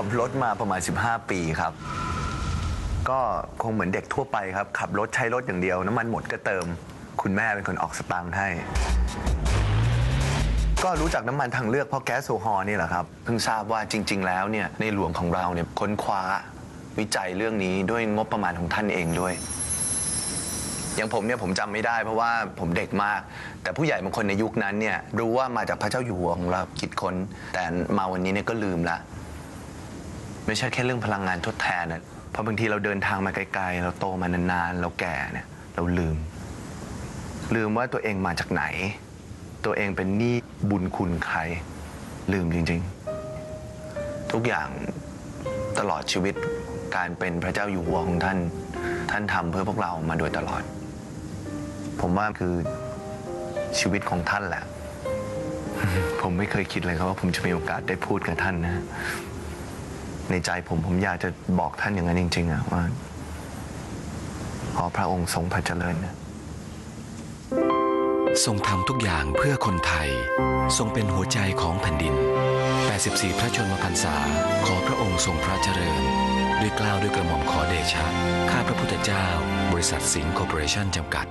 ับรถมาประมาณ 15 ปีครับ ก็คงเหมือนเด็กทั่วไปครับ ขับรถใช้รถอย่างเดียว น้ำมันหมดก็เติม คุณแม่เป็นคนออกสตางค์ให้ ก็รู้จักน้ำมันทางเลือกเพราะแก๊สโซฮอล์นี่แหละครับ เพิ่งทราบว่าจริง ๆ แล้วเนี่ยในหลวงของเราเนี่ยค้นคว้าวิจัยเรื่องนี้ด้วยงบประมาณของท่านเองด้วยอย่างผมเนี่ยผมจำไม่ได้เพราะว่าผมเด็กมาก แต่ผู้ใหญ่บางคนในยุคนั้นเนี่ยรู้ว่ามาจากพระเจ้าอยู่หัวของเราคิดค้น แต่มาวันนี้เนี่ยก็ลืมละ ไม่ใช่แค่เรื่องพลังงานทดแทนนะเพราะบางทีเราเดินทางมาไกลๆ เราโตมานานๆ เราแก่เนี่ย เราลืม ลืมว่าตัวเองมาจากไหน ตัวเองเป็นหนี้บุญคุณใคร ลืมจริงๆ ทุกอย่างตลอดชีวิตการเป็นพระเจ้าอยู่หัวของท่าน ท่านทำเพื่อพวกเรามาโดยตลอด ผมว่าคือชีวิตของท่านแหละ ผมไม่เคยคิดเลยครับว่าผมจะมีโอกาสได้พูดกับท่านนะ ในใจผมผมอยากจะบอกท่านอย่างนั้นจริง ๆอะว่าขอพระองค์ทรงพระเจริญนะทรงทำทุกอย่างเพื่อคนไทย ทรงเป็นหัวใจของแผ่นดิน 84 พระชนมพรรษา ขอพระองค์ทรงพระเจริญ ด้วยกล้าวด้วยกระหม่อมขอเดชะ ข้าพระพุทธเจ้า บริษัทสิงห์คอร์ปอเรชั่นจำกัด